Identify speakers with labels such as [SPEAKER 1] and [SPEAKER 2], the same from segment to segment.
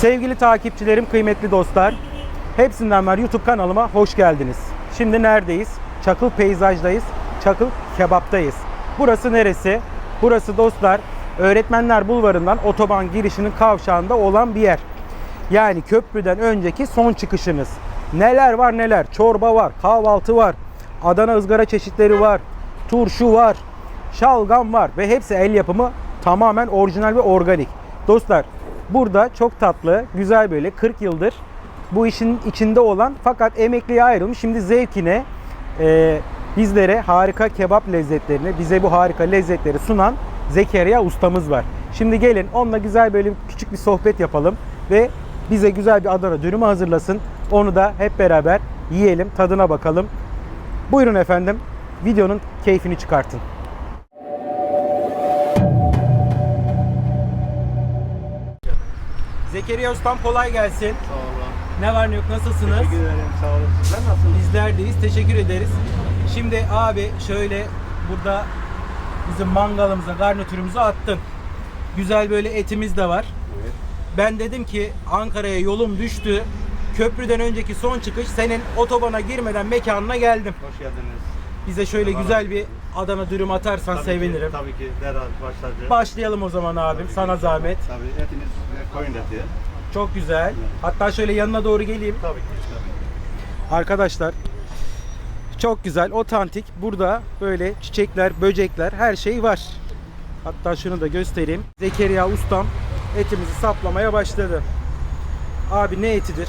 [SPEAKER 1] Sevgili takipçilerim, kıymetli dostlar. Hepsinden var YouTube kanalıma hoş geldiniz. Şimdi neredeyiz? Çakıl Peyzaj'dayız. Çakıl Kebap'tayız. Burası neresi? Burası dostlar Öğretmenler Bulvarı'ndan otoban girişinin kavşağında olan bir yer. Yani köprüden önceki son çıkışınız. Neler var neler? Çorba var, kahvaltı var, Adana ızgara çeşitleri var, turşu var, şalgam var ve hepsi el yapımı tamamen orijinal ve organik. Dostlar burada çok tatlı, güzel böyle 40 yıldır bu işin içinde olan fakat emekliye ayrılmış şimdi zevkine e, bizlere harika kebap lezzetlerini, bize bu harika lezzetleri sunan Zekeriya ustamız var. Şimdi gelin onunla güzel böyle küçük bir sohbet yapalım ve bize güzel bir Adana dürümü hazırlasın. Onu da hep beraber yiyelim, tadına bakalım. Buyurun efendim, videonun keyfini çıkartın. Zekeriya ustam kolay gelsin.
[SPEAKER 2] Sağ olun.
[SPEAKER 1] Ne var ne yok nasılsınız?
[SPEAKER 2] Teşekkür ederim. Sağ olun. Sizler nasılsınız?
[SPEAKER 1] Bizlerdeyiz. Teşekkür ederiz. Şimdi abi şöyle burada bizim mangalımıza garnitürümüzü attın. Güzel böyle etimiz de var.
[SPEAKER 2] Evet.
[SPEAKER 1] Ben dedim ki Ankara'ya yolum düştü. Köprüden önceki son çıkış senin otobana girmeden mekanına geldim.
[SPEAKER 2] Hoş geldiniz.
[SPEAKER 1] Bize şöyle
[SPEAKER 2] Allah
[SPEAKER 1] güzel bir Adana dürüm atarsan
[SPEAKER 2] Tabii
[SPEAKER 1] sevinirim.
[SPEAKER 2] Ki, tabii ki derhal başlayacağız.
[SPEAKER 1] Başlayalım o zaman abim.
[SPEAKER 2] Tabii ki.
[SPEAKER 1] Sana zahmet.
[SPEAKER 2] Tabii etiniz koyun eti.
[SPEAKER 1] Çok güzel. Hatta şöyle yanına doğru geleyim.
[SPEAKER 2] Tabii ki. Tabii.
[SPEAKER 1] Arkadaşlar çok güzel, otantik. Burada böyle çiçekler, böcekler, her şey var. Hatta şunu da göstereyim. Zekeriya ustam etimizi saplamaya başladı. Abi ne etidir?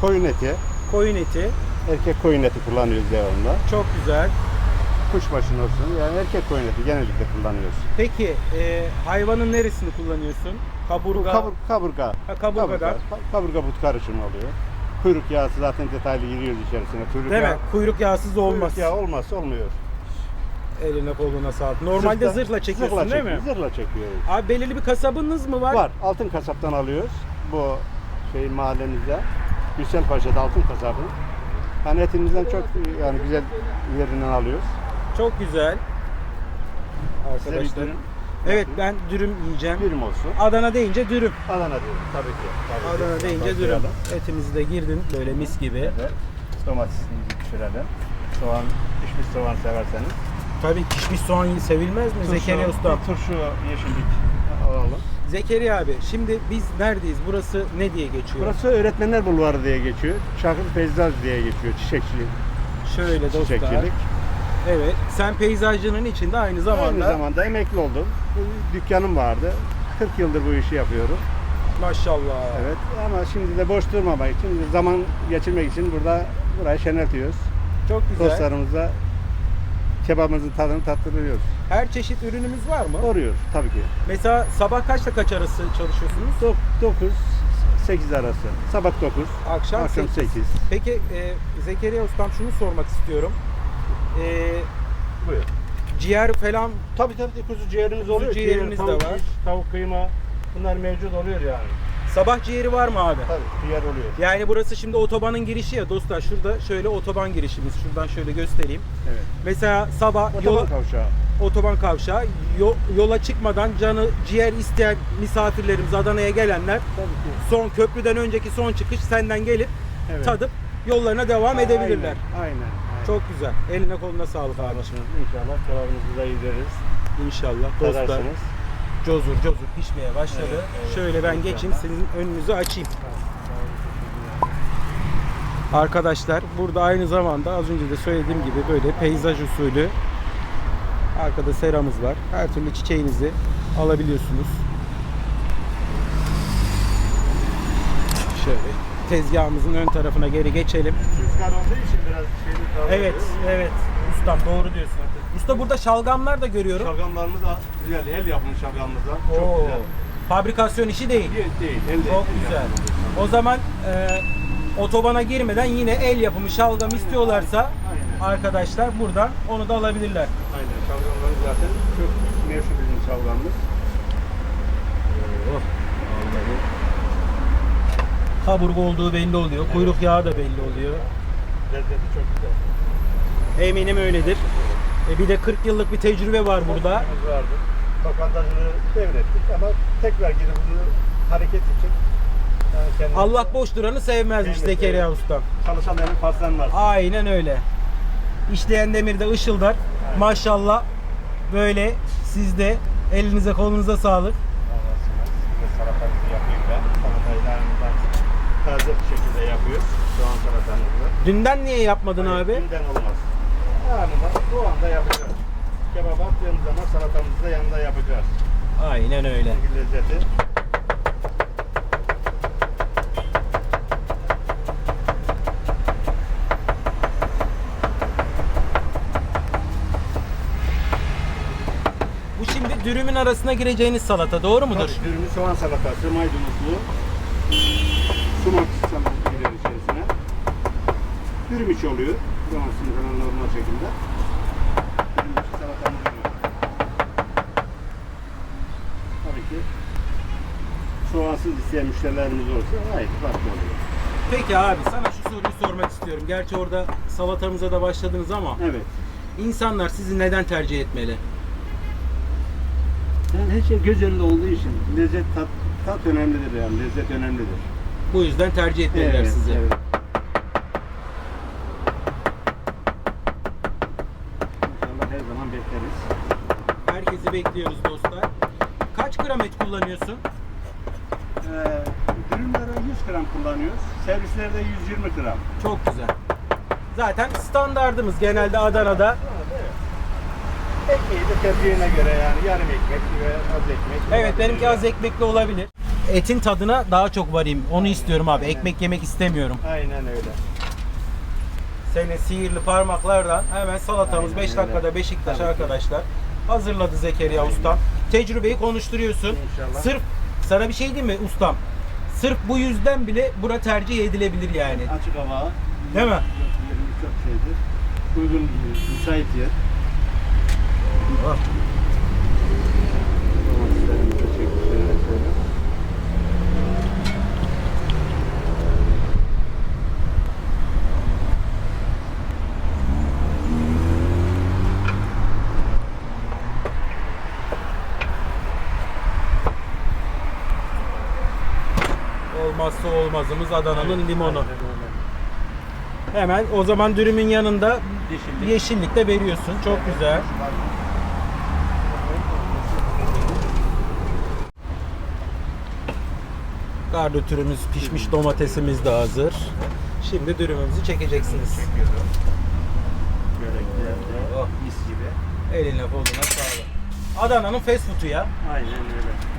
[SPEAKER 2] Koyun eti.
[SPEAKER 1] Koyun eti.
[SPEAKER 2] Erkek koyun eti kullanıyoruz devamlı.
[SPEAKER 1] Çok güzel.
[SPEAKER 2] Kuşbaşın olsun. Yani erkek koyun eti genellikle kullanıyoruz.
[SPEAKER 1] Peki e, hayvanın neresini kullanıyorsun?
[SPEAKER 2] Bu
[SPEAKER 1] Kaburga.
[SPEAKER 2] kabur, kaburga.
[SPEAKER 1] Ha, kaburgadan.
[SPEAKER 2] Ka- Kaburga but karışımı oluyor. Kuyruk yağı zaten detaylı giriyoruz içerisine. Kuyruk
[SPEAKER 1] Değil mi?
[SPEAKER 2] yağı,
[SPEAKER 1] Kuyruk yağsız olmaz.
[SPEAKER 2] Kuyruk yağı olmazsa olmuyor.
[SPEAKER 1] Eline koluna sağlık. Normalde
[SPEAKER 2] Zırhla-
[SPEAKER 1] zırhla çekiyorsun
[SPEAKER 2] zırhla
[SPEAKER 1] değil mi?
[SPEAKER 2] Zırhla çekiyoruz.
[SPEAKER 1] Abi belirli bir kasabınız mı var?
[SPEAKER 2] Var. Altın kasaptan alıyoruz. Bu şey mahallemizde. Gülşen Paşa'da altın kasabı. Yani etimizden çok yani güzel yerinden alıyoruz.
[SPEAKER 1] Çok güzel. Arkadaşlar. Evet ben dürüm yiyeceğim.
[SPEAKER 2] Dürüm olsun.
[SPEAKER 1] Adana deyince dürüm.
[SPEAKER 2] Adana dürüm tabii ki. Tabii ki.
[SPEAKER 1] Adana deyince dürüm. Etimizi de girdin böyle mis gibi.
[SPEAKER 2] Evet. Domatesimizi pişirelim. Soğan, pişmiş soğan severseniz.
[SPEAKER 1] Tabii pişmiş soğan sevilmez mi Zekeriya Usta?
[SPEAKER 2] bir turşu yeşillik alalım.
[SPEAKER 1] Zekeriya abi şimdi biz neredeyiz? Burası ne diye geçiyor?
[SPEAKER 2] Burası Öğretmenler Bulvarı diye geçiyor. Çakıl Peyzaj diye geçiyor. Çiçekçi,
[SPEAKER 1] Şöyle dostlar.
[SPEAKER 2] çiçekçilik.
[SPEAKER 1] Evet. Sen peyzajcının içinde aynı zamanda
[SPEAKER 2] Aynı zamanda emekli oldum. Dükkanım vardı. 40 yıldır bu işi yapıyorum.
[SPEAKER 1] maşallah.
[SPEAKER 2] Evet ama şimdi de boş durmamak için, zaman geçirmek için burada burayı şeneltiyoruz.
[SPEAKER 1] Çok güzel.
[SPEAKER 2] Dostlarımıza kebabımızın tadını tattırıyoruz.
[SPEAKER 1] Her çeşit ürünümüz var mı?
[SPEAKER 2] Oruyor tabii ki.
[SPEAKER 1] Mesela sabah kaçta kaç arası çalışıyorsunuz?
[SPEAKER 2] 9 8 arası. Sabah 9,
[SPEAKER 1] Akşam,
[SPEAKER 2] akşam
[SPEAKER 1] 8.
[SPEAKER 2] 8.
[SPEAKER 1] Peki e, Zekeriya Ustam şunu sormak istiyorum. E,
[SPEAKER 2] Buyur.
[SPEAKER 1] Ciğer falan
[SPEAKER 2] Tabii tabii kuzu ciğerimiz
[SPEAKER 1] Kuzu
[SPEAKER 2] oluyor.
[SPEAKER 1] ciğerimiz
[SPEAKER 2] Ciğer,
[SPEAKER 1] de
[SPEAKER 2] tavuk
[SPEAKER 1] var.
[SPEAKER 2] şiş, Tavuk kıyma bunlar mevcut oluyor yani.
[SPEAKER 1] sabah ciğeri var mı abi?
[SPEAKER 2] Tabii ciğer oluyor.
[SPEAKER 1] Yani burası şimdi otobanın girişi ya dostlar. Şurada şöyle otoban girişimiz. Şuradan şöyle göstereyim.
[SPEAKER 2] Evet.
[SPEAKER 1] Mesela sabah
[SPEAKER 2] Otoban
[SPEAKER 1] yol,
[SPEAKER 2] kavşağı.
[SPEAKER 1] otoban kavşağı yo- yola çıkmadan canı ciğer isteyen misafirlerimiz Adana'ya gelenler
[SPEAKER 2] Tabii ki.
[SPEAKER 1] son köprüden önceki son çıkış senden gelip
[SPEAKER 2] Evet.
[SPEAKER 1] tadıp yollarına devam edebilirler.
[SPEAKER 2] Aynen. aynen.
[SPEAKER 1] Çok güzel. Eline koluna sağlık abi.
[SPEAKER 2] İnşallah kebabınızı da yiyeriz.
[SPEAKER 1] İnşallah dostlar.
[SPEAKER 2] Tadarsınız.
[SPEAKER 1] Cozur cozur pişmeye başladı.
[SPEAKER 2] Evet, evet.
[SPEAKER 1] Şöyle ben geçeyim sizin önünüzü açayım. Arkadaşlar burada aynı zamanda az önce de söylediğim gibi böyle peyzaj usulü arkada seramız var. Her türlü çiçeğinizi alabiliyorsunuz. Şöyle tezgahımızın ön tarafına geri geçelim.
[SPEAKER 2] Rüzgar olduğu için biraz şeyli.
[SPEAKER 1] Evet, evet. Ustam doğru diyorsun. Usta burada şalgamlar da görüyorum.
[SPEAKER 2] Şalgamlarımız da güzel. El yapımı şalgamımızdan. Çok
[SPEAKER 1] Oo,
[SPEAKER 2] güzel.
[SPEAKER 1] Fabrikasyon işi değil.
[SPEAKER 2] Değil, değil. El
[SPEAKER 1] Çok
[SPEAKER 2] el
[SPEAKER 1] güzel.
[SPEAKER 2] yapımı.
[SPEAKER 1] O zaman e, otobana girmeden yine el yapımı şalgam istiyorlarsa
[SPEAKER 2] Aynen.
[SPEAKER 1] arkadaşlar buradan onu da alabilirler.
[SPEAKER 2] Aynen. Şalgamlarımız zaten çok meşhur bizim şalgamımız.
[SPEAKER 1] Kaburga olduğu belli oluyor. Kuyruk yağı da belli oluyor.
[SPEAKER 2] Lezzeti çok güzel.
[SPEAKER 1] Eminim öyledir. E bir de 40 yıllık bir tecrübe var burada.
[SPEAKER 2] Biz vardı. Lokantacılığı devrettik ama tekrar girip bunu hareket için yani
[SPEAKER 1] Allah boş duranı sevmezmiş
[SPEAKER 2] Evet,
[SPEAKER 1] Zekeriya
[SPEAKER 2] evet.
[SPEAKER 1] Ustam.
[SPEAKER 2] Çalışan elin paslanmaz.
[SPEAKER 1] Aynen öyle. İşleyen demirde ışıldar. Maşallah böyle siz de elinize kolunuza sağlık.
[SPEAKER 2] Size salatamızı yapayım ben. Salatayı da yanından taze bir şekilde yapıyoruz. Soğan salatamızı.
[SPEAKER 1] Dünden niye yapmadın
[SPEAKER 2] Hayır,
[SPEAKER 1] abi?
[SPEAKER 2] Günden olmaz. Anında bu anda yapacağız. Kebap attığımız zaman salatamızı da yanında yapacağız.
[SPEAKER 1] Aynen öyle.
[SPEAKER 2] Bu lezzeti.
[SPEAKER 1] Bu şimdi dürümün arasına gireceğiniz salata doğru mudur?
[SPEAKER 2] Tabii dürümü soğan salatası, maydanozlu, sumak salatası. Dürüm içi oluyor. Domatesini falan normal şekilde. Salatamız oluyor. Tabii ki soğansız isteyen müşterilerimiz olursa gayet farklı oluyor.
[SPEAKER 1] Peki abi sana şu soruyu sormak istiyorum. Gerçi orada salatamıza da başladınız ama
[SPEAKER 2] Evet.
[SPEAKER 1] insanlar sizi neden tercih etmeli?
[SPEAKER 2] Yani her şey göz önünde olduğu için lezzet tat, tat önemlidir yani lezzet önemlidir.
[SPEAKER 1] Bu yüzden tercih etmeliler sizi.
[SPEAKER 2] evet. İnşallah her zaman bekleriz.
[SPEAKER 1] Herkesi bekliyoruz dostlar. Kaç gram et kullanıyorsun?
[SPEAKER 2] Ee, dürümlere 100 gram kullanıyoruz. Servislerde 120 gram.
[SPEAKER 1] Çok güzel. Zaten standardımız genelde Adana'da.
[SPEAKER 2] Ekmeği de tercihine göre yani yarım ekmek ve az ekmek.
[SPEAKER 1] Evet benimki az ekmekli olabilir. Etin tadına daha çok varayım. Onu istiyorum abi. Ekmek yemek istemiyorum.
[SPEAKER 2] Aynen öyle.
[SPEAKER 1] Senin sihirli parmaklardan hemen salatamız
[SPEAKER 2] Aynen
[SPEAKER 1] 5
[SPEAKER 2] öyle.
[SPEAKER 1] dakikada Beşiktaş
[SPEAKER 2] Tabii ki.
[SPEAKER 1] arkadaşlar. Hazırladı Zekeriya ustam. Tecrübeyi konuşturuyorsun.
[SPEAKER 2] İnşallah.
[SPEAKER 1] Sırf sana bir şey diyeyim mi ustam? Sırf bu yüzden bile bura tercih edilebilir yani.
[SPEAKER 2] Açık hava.
[SPEAKER 1] Değil mi?
[SPEAKER 2] Yerimiz çok şeydir. Uygun, müsait yer. Domateslerimizi de çekip şöyle şöyle.
[SPEAKER 1] Olmazsa olmazımız Adana'nın limonu. Hemen o zaman dürümün yanında
[SPEAKER 2] Yeşillik.
[SPEAKER 1] yeşillik de veriyorsun. Çok güzel. Garnitürümüz pişmiş, domatesimiz de hazır. Şimdi dürümümüzü çekeceksiniz.
[SPEAKER 2] Çekiyorum. Güzel de
[SPEAKER 1] Oh.
[SPEAKER 2] mis gibi.
[SPEAKER 1] Eline koluna sağlık. Adana'nın fast food'u ya.
[SPEAKER 2] Aynen öyle.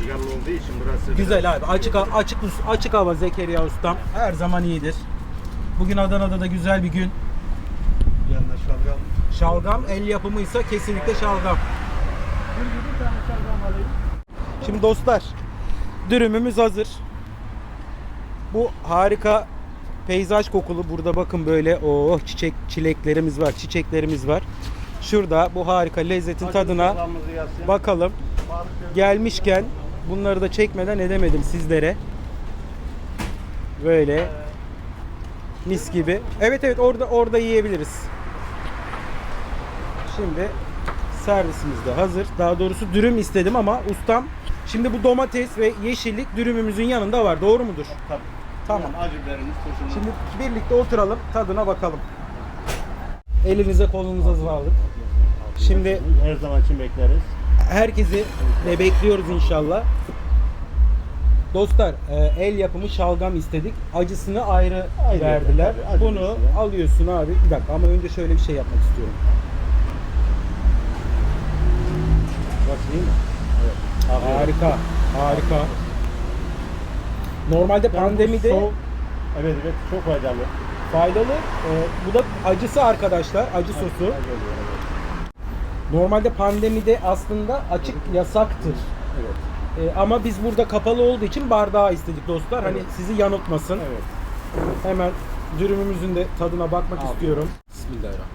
[SPEAKER 2] Rüzgarlı olduğu için burası
[SPEAKER 1] Güzel abi. Açık açık açık hava Zekeriya ustam. Her zaman iyidir. Bugün Adana'da da güzel bir gün.
[SPEAKER 2] yanında şalgam.
[SPEAKER 1] Şalgam el yapımıysa kesinlikle şalgam.
[SPEAKER 2] Bir tane şalgam alayım.
[SPEAKER 1] Şimdi dostlar dürümümüz hazır. Bu harika peyzaj kokulu burada bakın böyle o çiçek çileklerimiz var, çiçeklerimiz var. Şurada bu harika lezzetin tadına bakalım. Gelmişken bunları da çekmeden edemedim sizlere. Böyle mis gibi. Evet evet orada orada yiyebiliriz. Şimdi servisimiz de hazır. Daha doğrusu dürüm istedim ama ustam şimdi bu domates ve yeşillik dürümümüzün yanında var. Doğru mudur?
[SPEAKER 2] Tabii.
[SPEAKER 1] Tamam.
[SPEAKER 2] Yani acı biberimiz.
[SPEAKER 1] Şimdi birlikte oturalım, tadına bakalım. Elinize kolunuza sağlık. Şimdi
[SPEAKER 2] her zaman için bekleriz.
[SPEAKER 1] Herkesi de bekliyoruz inşallah. Dostlar e, el yapımı şalgam istedik. Acısını ayrı
[SPEAKER 2] Ayrı,
[SPEAKER 1] verdiler.
[SPEAKER 2] tabii, acı
[SPEAKER 1] Bunu
[SPEAKER 2] işte.
[SPEAKER 1] alıyorsun abi. Bir dakika ama önce şöyle bir şey yapmak istiyorum.
[SPEAKER 2] Bak değil mi? Evet.
[SPEAKER 1] Harika. Harika. Normalde
[SPEAKER 2] Yani
[SPEAKER 1] pandemide
[SPEAKER 2] soğuk- Evet evet çok faydalı.
[SPEAKER 1] faydalı. E, bu da acısı arkadaşlar. Acı sosu.
[SPEAKER 2] Acı.
[SPEAKER 1] Normalde pandemide aslında açık yasaktır.
[SPEAKER 2] Evet.
[SPEAKER 1] E, ama biz burada kapalı olduğu için bardağı istedik dostlar. Hani
[SPEAKER 2] Evet.
[SPEAKER 1] sizi yanıltmasın.
[SPEAKER 2] Evet.
[SPEAKER 1] Hemen dürümümüzün de tadına bakmak
[SPEAKER 2] Abi.
[SPEAKER 1] istiyorum. Bismillahirrahmanirrahim.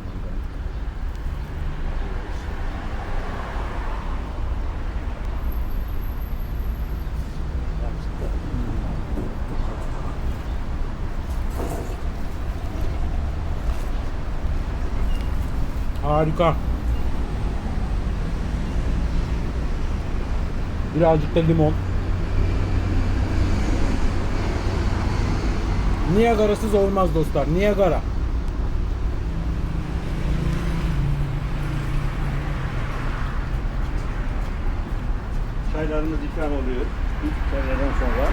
[SPEAKER 1] Harika. Birazcık da limon. Niagara'sız olmaz dostlar. Niagara.
[SPEAKER 2] Çaylarımız ikram oluyor. İlk çaylardan sonra.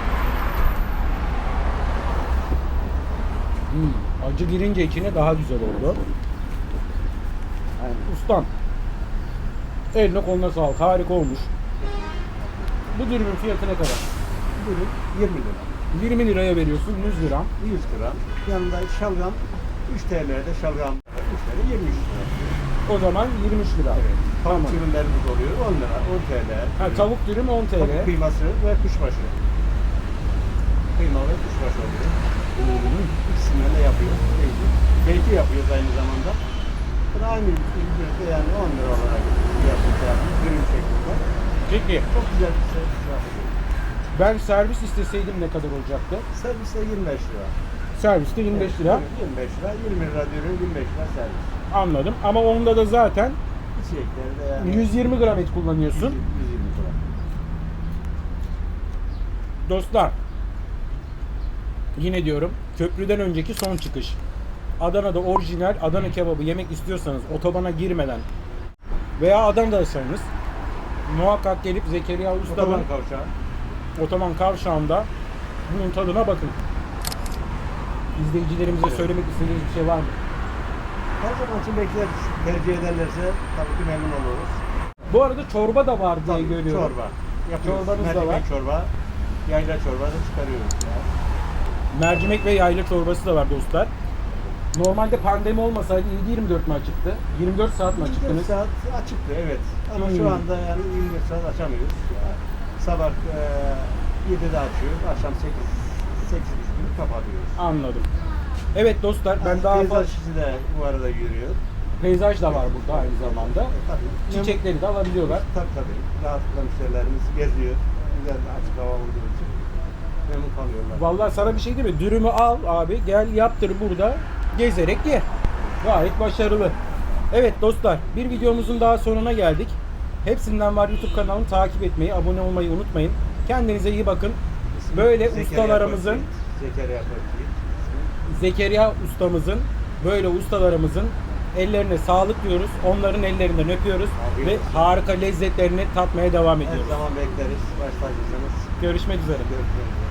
[SPEAKER 1] Hmm, acı girince içine daha güzel oldu.
[SPEAKER 2] Aynen.
[SPEAKER 1] Ustam. Eline koluna sağlık. Harika olmuş. Bu dürümün fiyatı ne kadar?
[SPEAKER 2] Bugün 20 lira.
[SPEAKER 1] 20 liraya veriyorsun 100 lira.
[SPEAKER 2] 100 gram. Yanında şalgam 3 TL'de şalgam 3 TL 23 lira.
[SPEAKER 1] O zaman 23 lira.
[SPEAKER 2] Evet.
[SPEAKER 1] Tamam.
[SPEAKER 2] Tavuk ürünlerimiz oluyor 10 lira, 10 TL.
[SPEAKER 1] Ha, tavuk dürüm 10 TL.
[SPEAKER 2] Tavuk kıyması ve kuşbaşı. Kıyma ve kuşbaşı oluyor.
[SPEAKER 1] Hmm.
[SPEAKER 2] İkisinden de yapıyoruz. Beyti. Beyti yapıyoruz aynı zamanda. Bu da aynı ücrette yani 10 lira olarak yapıyoruz. Yani, ürün şeklinde.
[SPEAKER 1] Peki
[SPEAKER 2] Çok güzel bir servis yapıyoruz.
[SPEAKER 1] ben servis isteseydim ne kadar olacaktı?
[SPEAKER 2] Serviste 25 lira.
[SPEAKER 1] Serviste 25 lira.
[SPEAKER 2] 25 lira, 20 lira diyorum, 25 lira servis.
[SPEAKER 1] Anladım. Ama onda da zaten
[SPEAKER 2] yani
[SPEAKER 1] 120 gram et kullanıyorsun.
[SPEAKER 2] 120 lira.
[SPEAKER 1] Dostlar yine diyorum köprüden önceki son çıkış. Adana'da orijinal Adana kebabı yemek istiyorsanız otobana girmeden veya Adana'daysanız muhakkak gelip Zekeriya Usta'nın
[SPEAKER 2] Otoban kavşağı.
[SPEAKER 1] otoban kavşağında bunun tadına bakın. İzleyicilerimize söylemek istediğiniz bir şey var mı?
[SPEAKER 2] Her zaman için bekleriz. Tercih ederlerse tabii ki memnun oluruz.
[SPEAKER 1] Bu arada çorba da var diye
[SPEAKER 2] Tabii,
[SPEAKER 1] görüyorum.
[SPEAKER 2] Çorba. Yapıyoruz.
[SPEAKER 1] Çorbanız da
[SPEAKER 2] Mercimek
[SPEAKER 1] var.
[SPEAKER 2] çorba, yayla çorba da çıkarıyoruz. Yani.
[SPEAKER 1] Mercimek ve yayla çorbası da var dostlar. Normalde pandemi olmasaydı 7-24 mi açıktı? 24 saat mi
[SPEAKER 2] 24
[SPEAKER 1] açıktınız?
[SPEAKER 2] saat açıktı evet. Ama
[SPEAKER 1] Hmm.
[SPEAKER 2] şu anda yani 24 saat açamıyoruz. Sabah e, 7'de açıyoruz, akşam 8 8 gibi kapatıyoruz.
[SPEAKER 1] Anladım. Evet dostlar ben daha fazla
[SPEAKER 2] işi de bu arada yürüyor.
[SPEAKER 1] peyzaj da var burada aynı zamanda.
[SPEAKER 2] E, tabii.
[SPEAKER 1] Çiçekleri de alabiliyorlar.
[SPEAKER 2] Tabii tabii. Rahatlıkla müşterilerimiz geziyor. Güzel bir açık hava olduğu için memnun kalıyorlar.
[SPEAKER 1] Vallahi sana bir şey değil mi? Dürümü al abi gel yaptır burada gezerek ye. Gayet başarılı. Evet dostlar bir videomuzun daha sonuna geldik. Hepsinden var YouTube kanalını takip etmeyi, abone olmayı unutmayın. Kendinize iyi bakın. Böyle
[SPEAKER 2] Zekeriya
[SPEAKER 1] ustalarımızın
[SPEAKER 2] Zekeriya.
[SPEAKER 1] Zekeriya ustamızın, böyle ustalarımızın ellerine sağlık diyoruz. Onların ellerinden öpüyoruz
[SPEAKER 2] Afiyet
[SPEAKER 1] ve harika lezzetlerini tatmaya devam
[SPEAKER 2] Her
[SPEAKER 1] ediyoruz.
[SPEAKER 2] zaman bekleriz. Baş tacısınız.
[SPEAKER 1] Görüşmek üzere.
[SPEAKER 2] Görüşmek üzere.